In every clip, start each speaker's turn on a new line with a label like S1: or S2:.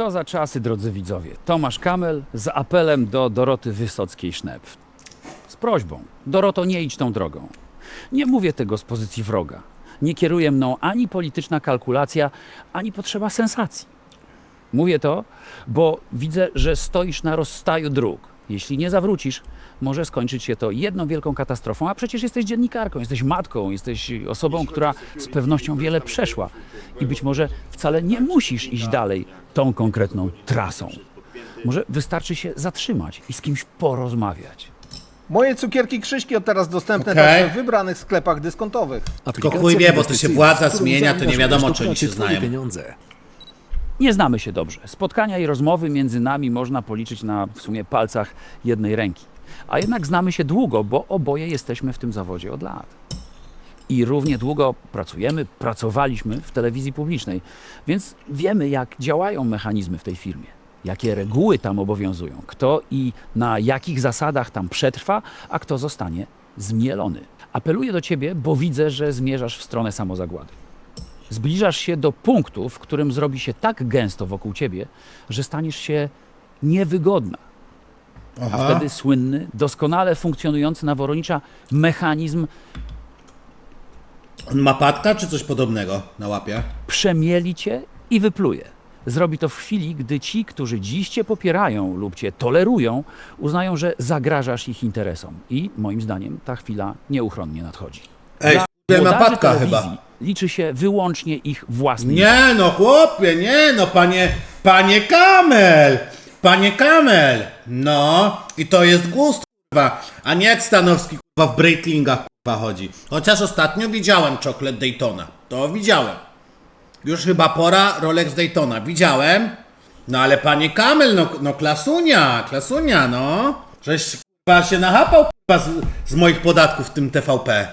S1: Co za czasy, drodzy widzowie. Tomasz Kamel z apelem do Doroty Wysockiej-Sznepf. Z prośbą. Doroto, nie idź tą drogą. Nie mówię tego z pozycji wroga. Nie kieruje mną ani polityczna kalkulacja, ani potrzeba sensacji. Mówię to, bo widzę, że stoisz na rozstaju dróg. Jeśli nie zawrócisz, może skończyć się to jedną wielką katastrofą, a przecież jesteś dziennikarką, jesteś matką, jesteś osobą, która z pewnością wiele przeszła i być może wcale nie musisz iść dalej tą konkretną trasą. Może wystarczy się zatrzymać i z kimś porozmawiać.
S2: Moje cukierki Krzyśki od teraz dostępne
S3: Okej.
S2: także w wybranych sklepach dyskontowych.
S3: Tylko chuj wie, bo to się władza zmienia, to nie wiadomo, czy oni się znają.
S4: Pieniądze.
S1: Nie znamy się dobrze. Spotkania i rozmowy między nami można policzyć na w sumie palcach jednej ręki. A jednak znamy się długo, bo oboje jesteśmy w tym zawodzie od lat. I równie długo pracujemy, pracowaliśmy w telewizji publicznej, więc wiemy, jak działają mechanizmy w tej firmie, jakie reguły tam obowiązują, kto i na jakich zasadach tam przetrwa, a kto zostanie zmielony. Apeluję do ciebie, bo widzę, że zmierzasz w stronę samozagłady. Zbliżasz się do punktu, w którym zrobi się tak gęsto wokół ciebie, że staniesz się niewygodna. A
S3: Aha.
S1: wtedy słynny, doskonale funkcjonujący na Woronicza mechanizm
S3: On ma patka, czy coś podobnego na łapie?
S1: przemieli cię i wypluje. Zrobi to w chwili, gdy ci, którzy dziś cię popierają lub cię tolerują, uznają, że zagrażasz ich interesom. I moim zdaniem ta chwila nieuchronnie nadchodzi.
S3: Ej,
S1: Dla
S3: ma patka
S1: telewizji
S3: chyba.
S1: Liczy się wyłącznie ich własny
S3: Nie no, chłopie, nie no, panie, panie Kamel, panie Kamel, no i to jest gust, kurwa, a nie jak Stanowski, kurwa, w Breitlingach, kurwa, chodzi. Chociaż ostatnio widziałem Chocolate Daytona, to widziałem. Już chyba pora Rolex Daytona, widziałem, no ale panie Kamel, no, no klasunia, klasunia, no, żeś, kurwa, się nachapał, kurwa, z, z moich podatków w tym TVP.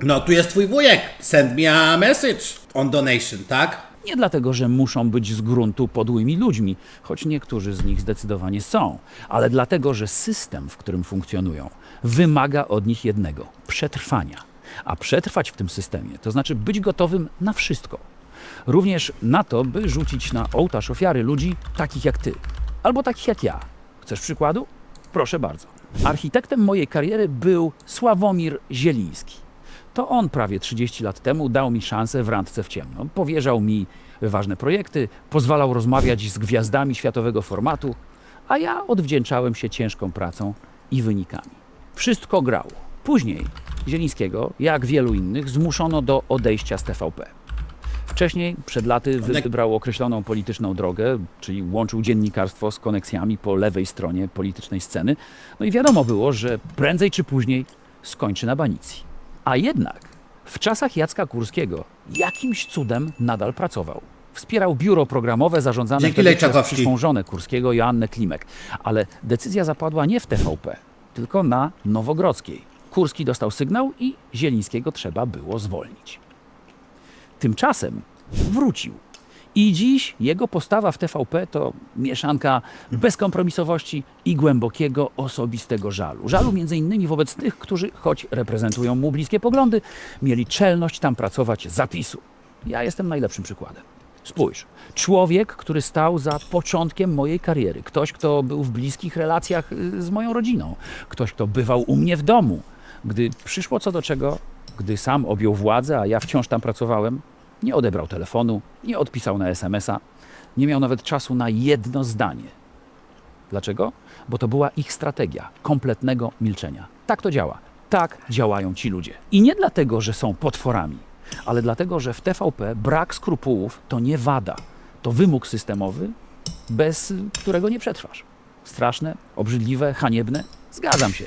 S3: No, tu jest twój wujek. Send me a message on donation, tak?
S1: Nie dlatego, że muszą być z gruntu podłymi ludźmi, choć niektórzy z nich zdecydowanie są, ale dlatego, że system, w którym funkcjonują, wymaga od nich jednego przetrwania. A przetrwać w tym systemie to znaczy być gotowym na wszystko. Również na to, by rzucić na ołtarz ofiary ludzi takich jak ty, albo takich jak ja. Chcesz przykładu? Proszę bardzo. Architektem mojej kariery był Sławomir Zieliński. To on prawie 30 lat temu dał mi szansę w randce w ciemno. Powierzał mi ważne projekty, pozwalał rozmawiać z gwiazdami światowego formatu, a ja odwdzięczałem się ciężką pracą i wynikami. Wszystko grało. Później Zielińskiego, jak wielu innych, zmuszono do odejścia z TVP. Wcześniej, przed laty, wybrał określoną polityczną drogę, czyli łączył dziennikarstwo z koneksjami po lewej stronie politycznej sceny. No i wiadomo było, że prędzej czy później skończy na banicji. A jednak w czasach Jacka Kurskiego jakimś cudem nadal pracował. Wspierał biuro programowe zarządzane
S3: Dzięki
S1: wtedy
S3: Lej
S1: przez
S3: Czapowski.
S1: przyszłą żonę Kurskiego, Joannę Klimek. Ale decyzja zapadła nie w TVP, tylko na Nowogrodzkiej. Kurski dostał sygnał i Zielińskiego trzeba było zwolnić. Tymczasem wrócił. I dziś jego postawa w TVP to mieszanka bezkompromisowości i głębokiego osobistego żalu. Żalu między innymi wobec tych, którzy, choć reprezentują mu bliskie poglądy, mieli czelność tam pracować zapisu. Ja jestem najlepszym przykładem. Spójrz, człowiek, który stał za początkiem mojej kariery, ktoś, kto był w bliskich relacjach y, z moją rodziną, ktoś, kto bywał u mnie w domu. Gdy przyszło co do czego, gdy sam objął władzę, a ja wciąż tam pracowałem, nie odebrał telefonu, nie odpisał na SMS-a, nie miał nawet czasu na jedno zdanie. Dlaczego? Bo to była ich strategia kompletnego milczenia. Tak to działa. Tak działają ci ludzie. I nie dlatego, że są potworami, ale dlatego, że w TVP brak skrupułów to nie wada. To wymóg systemowy, bez którego nie przetrwasz. Straszne, obrzydliwe, haniebne? Zgadzam się.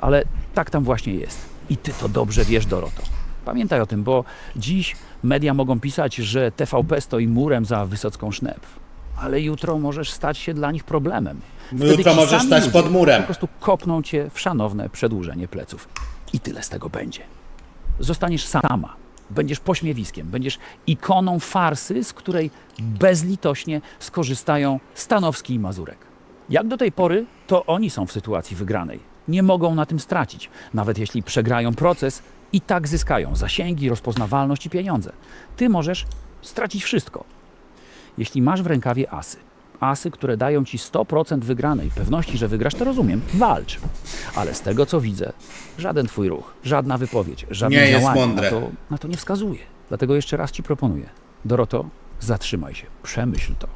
S1: Ale tak tam właśnie jest. I ty to dobrze wiesz, Doroto. Pamiętaj o tym, bo dziś media mogą pisać, że TVP stoi murem za Wysocką Sznepf. Ale jutro możesz stać się dla nich problemem.
S3: Jutro
S1: ci
S3: możesz
S1: sami
S3: stać pod murem.
S1: Po prostu kopną cię w szanowne przedłużenie pleców. I tyle z tego będzie. Zostaniesz sama. Będziesz pośmiewiskiem, będziesz ikoną farsy, z której bezlitośnie skorzystają Stanowski i Mazurek. Jak do tej pory, to oni są w sytuacji wygranej. Nie mogą na tym stracić. Nawet jeśli przegrają proces, i tak zyskają zasięgi, rozpoznawalność i pieniądze. Ty możesz stracić wszystko. Jeśli masz w rękawie asy, asy, które dają ci 100% wygranej pewności, że wygrasz, to rozumiem. Walcz. Ale z tego, co widzę, żaden twój ruch, żadna wypowiedź, żadne
S3: Nie jest
S1: działanie
S3: mądre.
S1: Na, to, na to nie wskazuje. Dlatego jeszcze raz ci proponuję. Doroto, zatrzymaj się, przemyśl to.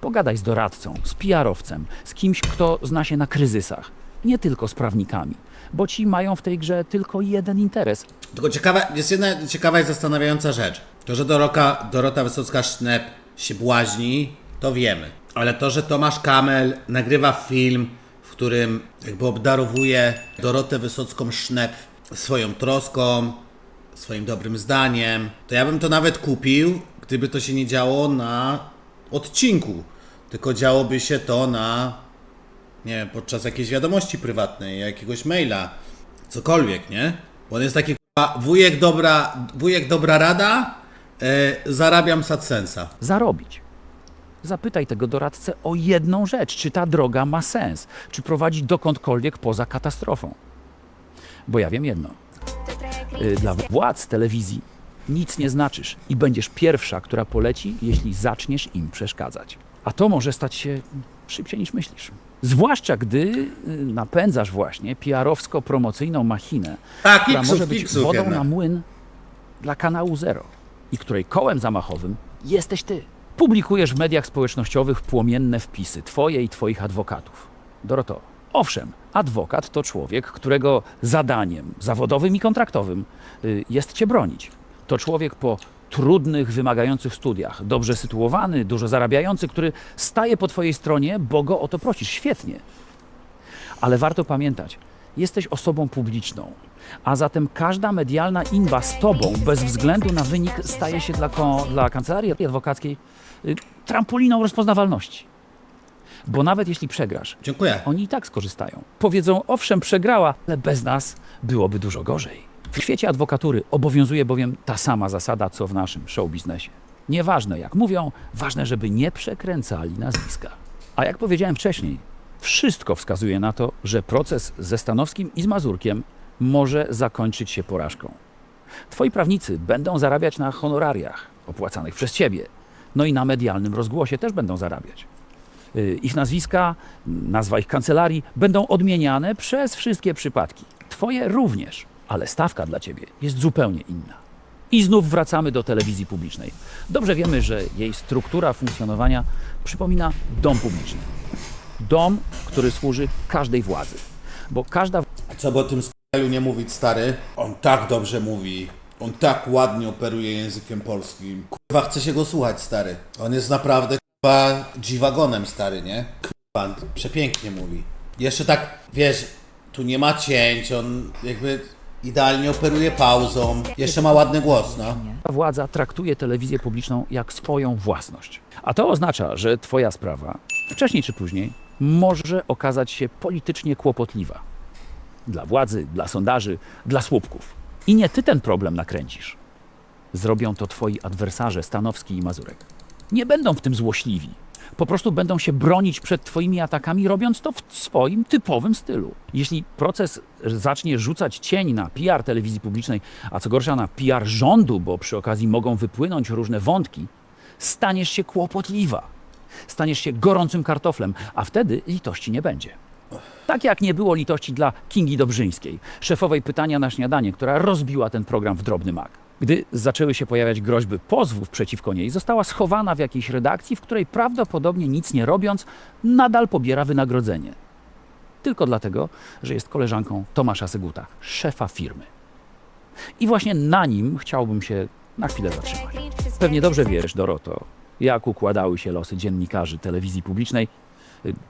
S1: Pogadaj z doradcą, z PR-owcem, z kimś, kto zna się na kryzysach. Nie tylko z prawnikami, bo ci mają w tej grze tylko jeden interes.
S3: Tylko ciekawa, jest jedna ciekawa i zastanawiająca rzecz. To, że Doroka, Dorota Wysocka-Sznep się błaźni, to wiemy. Ale to, że Tomasz Kamel nagrywa film, w którym jakby obdarowuje Dorotę Wysocką-Sznep swoją troską, swoim dobrym zdaniem, to ja bym to nawet kupił, gdyby to się nie działo na odcinku. Tylko działoby się to na, nie wiem, podczas jakiejś wiadomości prywatnej, jakiegoś maila, cokolwiek, nie? Bo on jest taki wujek dobra, wujek dobra rada, e, zarabiam z
S1: zarobić. Zapytaj tego doradcę o jedną rzecz, czy ta droga ma sens, czy prowadzi dokądkolwiek poza katastrofą. Bo ja wiem jedno. y, Dla władz telewizji nic nie znaczysz i będziesz pierwsza, która poleci, jeśli zaczniesz im przeszkadzać. A to może stać się szybciej niż myślisz. Zwłaszcza gdy y, napędzasz właśnie PR-owsko-promocyjną machinę,
S3: A,
S1: która
S3: kiksów,
S1: może być
S3: kiksów
S1: wodą
S3: jednak.
S1: na młyn dla kanału Zero i której kołem zamachowym jesteś ty. Publikujesz w mediach społecznościowych płomienne wpisy twoje i twoich adwokatów. Doroto, owszem, adwokat to człowiek, którego zadaniem zawodowym i kontraktowym y, jest cię bronić. To człowiek po trudnych, wymagających studiach, dobrze sytuowany, dużo zarabiający, który staje po twojej stronie, bo go o to prosisz. Świetnie. Ale warto pamiętać, jesteś osobą publiczną, a zatem każda medialna inba z tobą, bez względu na wynik, staje się dla, dla kancelarii adwokackiej y, trampoliną rozpoznawalności. Bo nawet jeśli przegrasz,
S3: Dziękuję.
S1: oni i tak skorzystają. Powiedzą, owszem, przegrała, ale bez nas byłoby dużo gorzej. W świecie adwokatury obowiązuje bowiem ta sama zasada, co w naszym show biznesie. Nieważne jak mówią, ważne, żeby nie przekręcali nazwiska. A jak powiedziałem wcześniej, wszystko wskazuje na to, że proces ze Stanowskim i z Mazurkiem może zakończyć się porażką. Twoi prawnicy będą zarabiać na honorariach opłacanych przez ciebie. No i na medialnym rozgłosie też będą zarabiać. Y, Ich nazwiska, nazwa ich kancelarii będą odmieniane przez wszystkie przypadki. Twoje również, ale stawka dla ciebie jest zupełnie inna. I znów wracamy do telewizji publicznej. Dobrze wiemy, że jej struktura funkcjonowania przypomina dom publiczny. Dom, który służy każdej władzy. Bo każda
S3: Co by o tym skelu nie mówić, stary? On tak dobrze mówi. On tak ładnie operuje językiem polskim. Kurwa, chce się go słuchać, stary. On jest naprawdę, kurwa, dziwagonem, stary, nie? Kurwa, przepięknie mówi. Jeszcze tak, wiesz, tu nie ma cięć, on jakby idealnie operuje pauzą. Jeszcze ma ładny głos, no.
S1: władza traktuje telewizję publiczną jak swoją własność. A to oznacza, że Twoja sprawa, wcześniej czy później, może okazać się politycznie kłopotliwa. Dla władzy, dla sondaży, dla słupków. I nie Ty ten problem nakręcisz. Zrobią to Twoi adwersarze Stanowski i Mazurek. Nie będą w tym złośliwi. Po prostu będą się bronić przed Twoimi atakami, robiąc to w swoim typowym stylu. Jeśli proces zacznie rzucać cień na PR telewizji publicznej, a co gorsza na PR rządu, bo przy okazji mogą wypłynąć różne wątki, staniesz się kłopotliwa. Staniesz się gorącym kartoflem, a wtedy litości nie będzie. Tak jak nie było litości dla Kingi Dobrzyńskiej, szefowej pytania na śniadanie, która rozbiła ten program w drobny mak. Gdy zaczęły się pojawiać groźby pozwów przeciwko niej, została schowana w jakiejś redakcji, w której prawdopodobnie nic nie robiąc, nadal pobiera wynagrodzenie. Tylko dlatego, że jest koleżanką Tomasza Syguta, szefa firmy. I właśnie na nim chciałbym się na chwilę zatrzymać. Pewnie dobrze wiesz, Doroto, jak układały się losy dziennikarzy telewizji publicznej,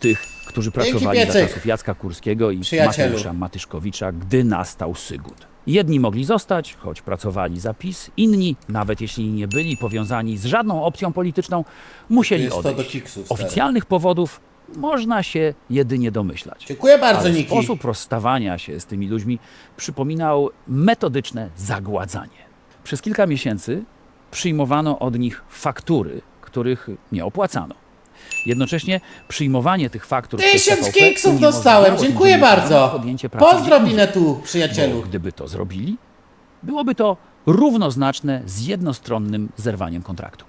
S1: tych, którzy pracowali za
S3: piecyk.
S1: czasów Jacka Kurskiego i
S3: Przyjacielu.
S1: Mateusza Matyszkowicza, gdy nastał Sygut. Jedni mogli zostać, choć pracowali za PiS, inni, nawet jeśli nie byli powiązani z żadną opcją polityczną, musieli
S3: jest to do
S1: odejść.
S3: stary.
S1: Oficjalnych powodów można się jedynie domyślać.
S3: Dziękuję bardzo,
S1: Ale
S3: Niki.
S1: sposób rozstawania się z tymi ludźmi przypominał metodyczne zagładzanie. Przez kilka miesięcy przyjmowano od nich faktury, których nie opłacano. Jednocześnie przyjmowanie tych faktur przez
S3: Tysiąc
S1: TVP
S3: kiksów dostałem, dziękuję bardzo.
S1: podjęcie pracy
S3: Pozdro
S1: gdzie indziej.
S3: Winetu,
S1: Bo
S3: przyjacielu.
S1: gdyby to zrobili, byłoby to równoznaczne z jednostronnym zerwaniem kontraktu.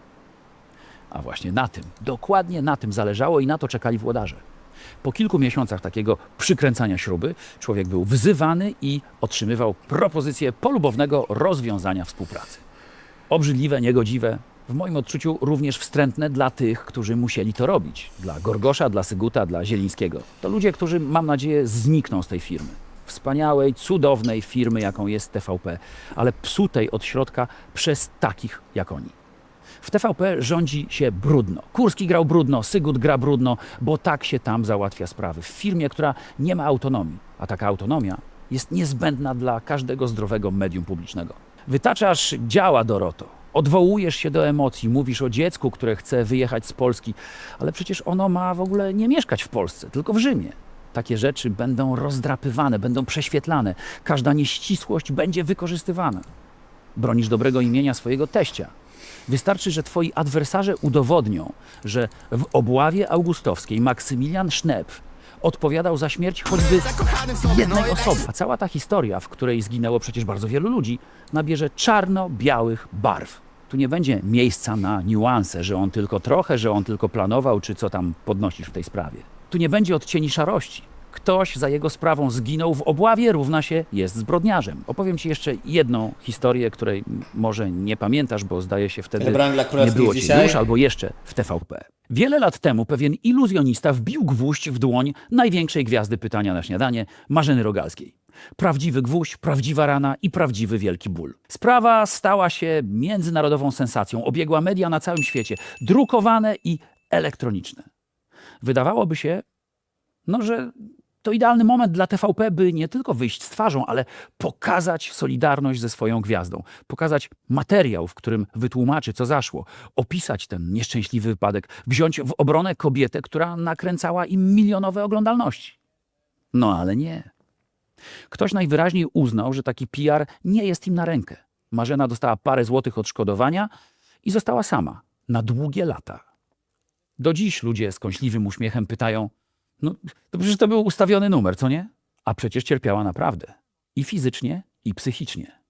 S1: A właśnie na tym, dokładnie na tym zależało i na to czekali włodarze. Po kilku miesiącach takiego przykręcania śruby, człowiek był wzywany i otrzymywał propozycję polubownego rozwiązania współpracy. Obrzydliwe, niegodziwe, w moim odczuciu również wstrętne dla tych, którzy musieli to robić. Dla Gorgosza, dla Syguta, dla Zielińskiego. To ludzie, którzy, mam nadzieję, znikną z tej firmy. Wspaniałej, cudownej firmy, jaką jest TVP, ale psutej od środka przez takich jak oni. W TVP rządzi się brudno. Kurski grał brudno, Sygut gra brudno, bo tak się tam załatwia sprawy. W firmie, która nie ma autonomii, a taka autonomia jest niezbędna dla każdego zdrowego medium publicznego. Wytaczasz działa, Doroto. Odwołujesz się do emocji, mówisz o dziecku, które chce wyjechać z Polski, ale przecież ono ma w ogóle nie mieszkać w Polsce, tylko w Rzymie. Takie rzeczy będą rozdrapywane, będą prześwietlane, każda nieścisłość będzie wykorzystywana bronisz dobrego imienia swojego teścia. Wystarczy, że twoi adwersarze udowodnią, że w obławie augustowskiej Maksymilian Sznepf odpowiadał za śmierć choćby jednej osoby. A cała ta historia, w której zginęło przecież bardzo wielu ludzi, nabierze czarno-białych barw. Tu nie będzie miejsca na niuanse, że on tylko trochę, że on tylko planował, czy co tam podnosisz w tej sprawie. Tu nie będzie odcieni szarości. Ktoś za jego sprawą zginął w obławie, równa się jest zbrodniarzem. Opowiem ci jeszcze jedną historię, której może nie pamiętasz, bo zdaje się wtedy nie było
S3: dzisiaj?
S1: już, albo jeszcze w TVP. Wiele lat temu pewien iluzjonista wbił gwóźdź w dłoń największej gwiazdy pytania na śniadanie, Marzeny Rogalskiej. Prawdziwy gwóźdź, prawdziwa rana i prawdziwy wielki ból. Sprawa stała się międzynarodową sensacją, obiegła media na całym świecie, drukowane i elektroniczne. Wydawałoby się, no, że to idealny moment dla TVP, by nie tylko wyjść z twarzą, ale pokazać solidarność ze swoją gwiazdą, pokazać materiał, w którym wytłumaczy, co zaszło, opisać ten nieszczęśliwy wypadek, wziąć w obronę kobietę, która nakręcała im milionowe oglądalności. No ale nie. Ktoś najwyraźniej uznał, że taki PR nie jest im na rękę. Marzena dostała parę złotych odszkodowania i została sama na długie lata. Do dziś ludzie z kąśliwym uśmiechem pytają: No, to przecież to był ustawiony numer, co nie? A przecież cierpiała naprawdę. I fizycznie, i psychicznie.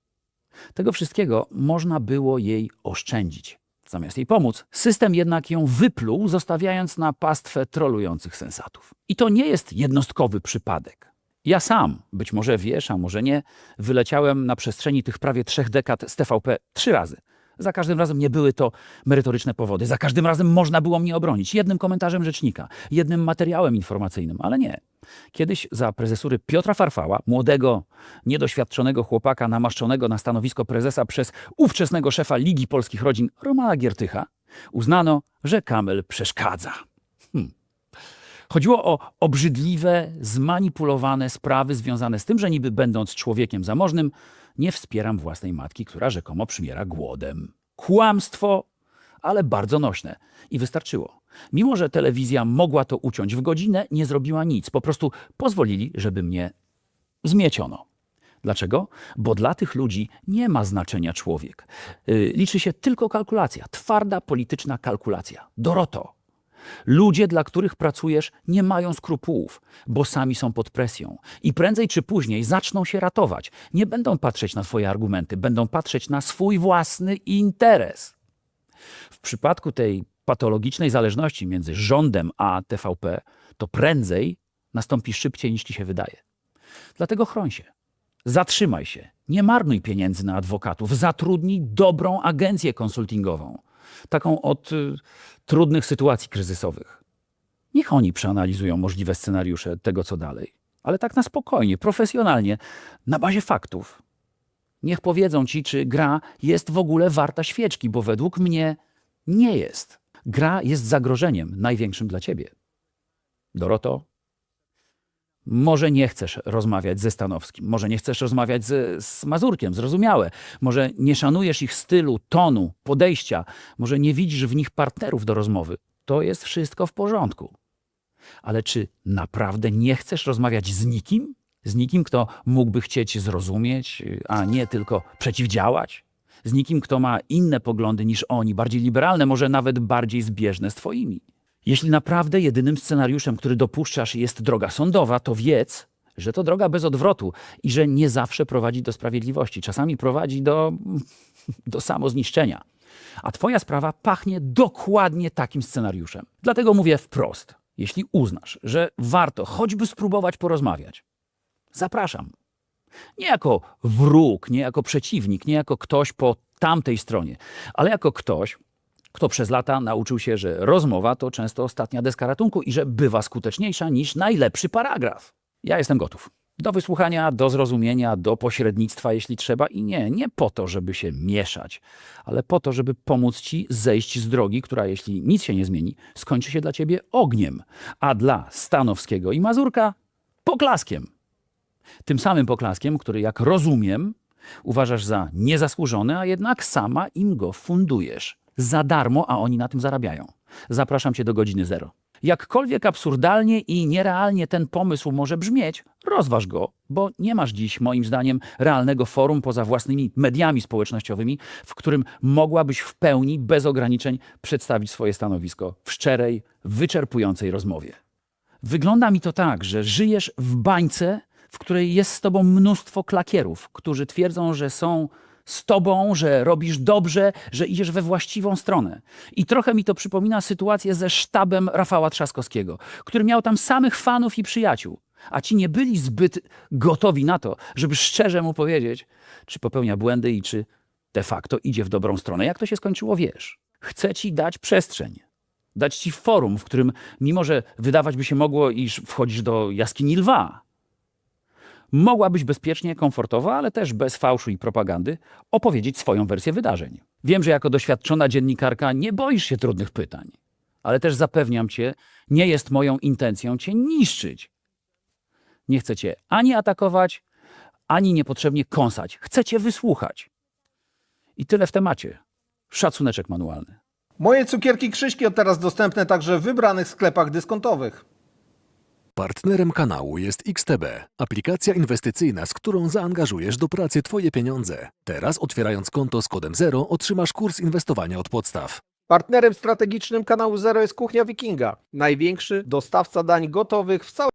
S1: Tego wszystkiego można było jej oszczędzić. Zamiast jej pomóc, system jednak ją wypluł, zostawiając na pastwę trolujących sensatów. I to nie jest jednostkowy przypadek. Ja sam, być może wiesz, a może nie, wyleciałem na przestrzeni tych prawie trzech dekad z TVP trzy razy. Za każdym razem nie były to merytoryczne powody. Za każdym razem można było mnie obronić jednym komentarzem rzecznika, jednym materiałem informacyjnym, ale nie. Kiedyś za prezesury Piotra Farfała, młodego, niedoświadczonego chłopaka namaszczonego na stanowisko prezesa przez ówczesnego szefa Ligi Polskich Rodzin Romana Giertycha, uznano, że Kamel przeszkadza. Chodziło o obrzydliwe, zmanipulowane sprawy związane z tym, że niby będąc człowiekiem zamożnym, nie wspieram własnej matki, która rzekomo przymiera głodem. Kłamstwo, ale bardzo nośne. I wystarczyło. Mimo, że telewizja mogła to uciąć w godzinę, nie zrobiła nic. Po prostu pozwolili, żeby mnie zmieciono. Dlaczego? Bo dla tych ludzi nie ma znaczenia człowiek. Yy, liczy się tylko kalkulacja, twarda polityczna kalkulacja. Doroto, Ludzie, dla których pracujesz, nie mają skrupułów, bo sami są pod presją i prędzej czy później zaczną się ratować. Nie będą patrzeć na Twoje argumenty, będą patrzeć na swój własny interes. W przypadku tej patologicznej zależności między rządem a TVP, to prędzej nastąpi szybciej niż ci się wydaje. Dlatego chroń się. Zatrzymaj się. Nie marnuj pieniędzy na adwokatów. Zatrudnij dobrą agencję konsultingową. Taką od y, trudnych sytuacji kryzysowych. Niech oni przeanalizują możliwe scenariusze tego, co dalej. Ale tak na spokojnie, profesjonalnie, na bazie faktów. Niech powiedzą ci, czy gra jest w ogóle warta świeczki, bo według mnie nie jest. Gra jest zagrożeniem największym dla ciebie. Doroto, może nie chcesz rozmawiać ze Stanowskim, może nie chcesz rozmawiać z, z Mazurkiem, zrozumiałe. Może nie szanujesz ich stylu, tonu, podejścia, może nie widzisz w nich partnerów do rozmowy. To jest wszystko w porządku. Ale czy naprawdę nie chcesz rozmawiać z nikim? Z nikim, kto mógłby chcieć zrozumieć, a nie tylko przeciwdziałać? Z nikim, kto ma inne poglądy niż oni, bardziej liberalne, może nawet bardziej zbieżne z twoimi? Jeśli naprawdę jedynym scenariuszem, który dopuszczasz, jest droga sądowa, to wiedz, że to droga bez odwrotu i że nie zawsze prowadzi do sprawiedliwości. Czasami prowadzi do, do samozniszczenia. A twoja sprawa pachnie dokładnie takim scenariuszem. Dlatego mówię wprost. Jeśli uznasz, że warto choćby spróbować porozmawiać, zapraszam. Nie jako wróg, nie jako przeciwnik, nie jako ktoś po tamtej stronie, ale jako ktoś, kto przez lata nauczył się, że rozmowa to często ostatnia deska ratunku i że bywa skuteczniejsza niż najlepszy paragraf. Ja jestem gotów. Do wysłuchania, do zrozumienia, do pośrednictwa, jeśli trzeba, i nie, nie po to, żeby się mieszać, ale po to, żeby pomóc ci zejść z drogi, która, jeśli nic się nie zmieni, skończy się dla ciebie ogniem, a dla Stanowskiego i Mazurka poklaskiem. Tym samym poklaskiem, który, jak rozumiem, uważasz za niezasłużony, a jednak sama im go fundujesz. Za darmo, a oni na tym zarabiają. Zapraszam cię do godziny zero. Jakkolwiek absurdalnie i nierealnie ten pomysł może brzmieć, rozważ go, bo nie masz dziś, moim zdaniem, realnego forum poza własnymi mediami społecznościowymi, w którym mogłabyś w pełni, bez ograniczeń, przedstawić swoje stanowisko w szczerej, wyczerpującej rozmowie. Wygląda mi to tak, że żyjesz w bańce, w której jest z tobą mnóstwo klakierów, którzy twierdzą, że są z tobą, że robisz dobrze, że idziesz we właściwą stronę. I trochę mi to przypomina sytuację ze sztabem Rafała Trzaskowskiego, który miał tam samych fanów i przyjaciół, a ci nie byli zbyt gotowi na to, żeby szczerze mu powiedzieć, czy popełnia błędy i czy de facto idzie w dobrą stronę. Jak to się skończyło, wiesz. Chcę ci dać przestrzeń. Dać ci forum, w którym, mimo że wydawać by się mogło, iż wchodzisz do jaskini lwa, mogłabyś bezpiecznie, komfortowo, ale też bez fałszu i propagandy opowiedzieć swoją wersję wydarzeń. Wiem, że jako doświadczona dziennikarka nie boisz się trudnych pytań, ale też zapewniam cię, nie jest moją intencją cię niszczyć. Nie chcę cię ani atakować, ani niepotrzebnie kąsać. Chcę cię wysłuchać. I tyle w temacie. Szacuneczek manualny.
S2: Moje cukierki Krzyśki od teraz dostępne także w wybranych sklepach dyskontowych.
S4: Partnerem kanału jest XTB, aplikacja inwestycyjna, z którą zaangażujesz do pracy Twoje pieniądze. Teraz otwierając konto z kodem 0 otrzymasz kurs inwestowania od podstaw.
S5: Partnerem strategicznym kanału Zero jest Kuchnia Wikinga, największy dostawca dań gotowych w całej